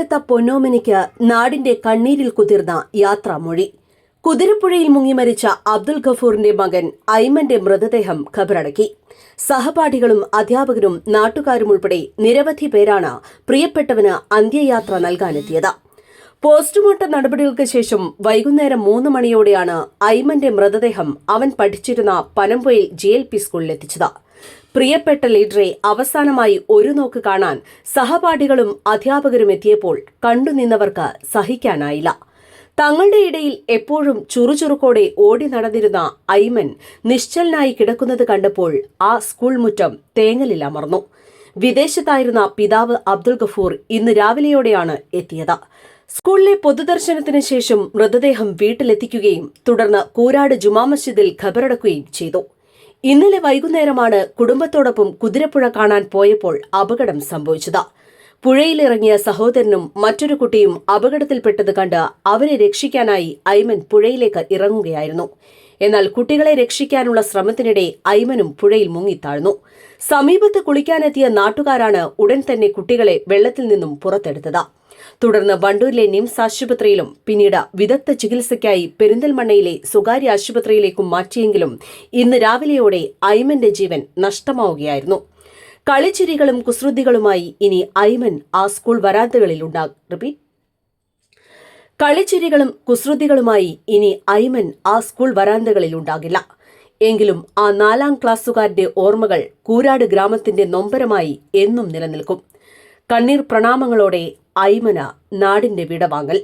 കണ്ണെത്ത പൊന്നോമനിക്ക് നാടിന്റെ കണ്ണീരിൽ കുതിർന്ന യാത്രാമൊഴി. കുതിരപ്പുഴയിൽ മുങ്ങി മരിച്ച അബ്ദുൽ ഗഫൂറിന്റെ മകൻ ഐമന്റെ മൃതദേഹം ഖബറടക്കി. സഹപാഠികളും അധ്യാപകരും നാട്ടുകാരും ഉൾപ്പെടെ നിരവധി പേരാണ് പ്രിയപ്പെട്ടവന് അന്ത്യയാത്ര നൽകാനെത്തിയത്. പോസ്റ്റ്മോർട്ടം നടപടികൾക്ക് ശേഷം വൈകുന്നേരം മൂന്ന് മണിയോടെയാണ് ഐമന്റെ മൃതദേഹം അവൻ പഠിച്ചിരുന്ന പനമ്പൊയിൽ ജി എൽ പി സ്കൂളിലെത്തിച്ചത്. പ്രിയപ്പെട്ട ലീഡറെ അവസാനമായി ഒരു നോക്ക് കാണാൻ സഹപാഠികളും അധ്യാപകരും എത്തിയപ്പോൾ കണ്ടുനിന്നവർക്ക് സഹിക്കാനായില്ല. തങ്ങളുടെ ഇടയിൽ എപ്പോഴും ചുറുചുറുക്കോടെ ഓടി നടന്നിരുന്ന ഐമൻ നിശ്ചലനായി കിടക്കുന്നത് കണ്ടപ്പോൾ ആ സ്കൂൾ മുറ്റം തേങ്ങലിൽ അമർന്നു. വിദേശത്തായിരുന്ന പിതാവ് അബ്ദുൽ ഗഫൂർ ഇന്ന് രാവിലെയോടെയാണ് എത്തിയത്. സ്കൂളിലെ പൊതുദർശനത്തിന് ശേഷം മൃതദേഹം വീട്ടിലെത്തിക്കുകയും തുടർന്ന് കൂരാട് ജുമാ മസ്ജിദിൽ ഖബറടക്കുകയും ചെയ്തു. ഇന്നലെ വൈകുന്നേരമാണ് കുടുംബത്തോടൊപ്പം കുതിരപ്പുഴ കാണാൻ പോയപ്പോൾ അപകടം സംഭവിച്ചത്. പുഴയിലിറങ്ങിയ സഹോദരനും മറ്റൊരു കുട്ടിയും അപകടത്തിൽപ്പെട്ടത് കണ്ട് അവരെ രക്ഷിക്കാനായി ഐമൻ പുഴയിലേക്ക് ഇറങ്ങുകയായിരുന്നു. എന്നാൽ കുട്ടികളെ രക്ഷിക്കാനുള്ള ശ്രമത്തിനിടെ ഐമനും പുഴയിൽ മുങ്ങിത്താഴ്ന്നു സമീപത്ത് കുളിക്കാനെത്തിയ നാട്ടുകാരാണ് ഉടൻ തന്നെ കുട്ടികളെ വെള്ളത്തിൽ നിന്നും പുറത്തെടുത്തത്. തുടർന്ന് വണ്ടൂരിലെ നിംസ് ആശുപത്രിയിലും പിന്നീട് വിദഗ്ധ ചികിത്സയ്ക്കായി പെരിന്തൽമണ്ണയിലെ സ്വകാര്യ ആശുപത്രിയിലേക്കും മാറ്റിയെങ്കിലും ഇന്ന് രാവിലെയോടെ ഐമന്റെ ജീവൻ നഷ്ടമാവുകയായിരുന്നു. കളിച്ചിരികളും കുസൃതികളുമായി ഇനി ഐമൻ ആ സ്കൂൾ വരാന്തകളിൽ ഉണ്ടാകും. കളിച്ചിരികളും കുസൃതികളുമായി ഇനി ഐമൻ ആ സ്കൂൾ വരാന്തകളിൽ ഉണ്ടാകില്ല. എങ്കിലും ആ നാലാം ക്ലാസ്സുകാരുടെ ഓർമ്മകൾ കൂരാട് ഗ്രാമത്തിന്റെ നൊമ്പരമായി എന്നും നിലനിൽക്കും. കണ്ണീർ പ്രണാമങ്ങളോടെ ഐമന നാടിന്റെ വിടവാങ്ങൽ.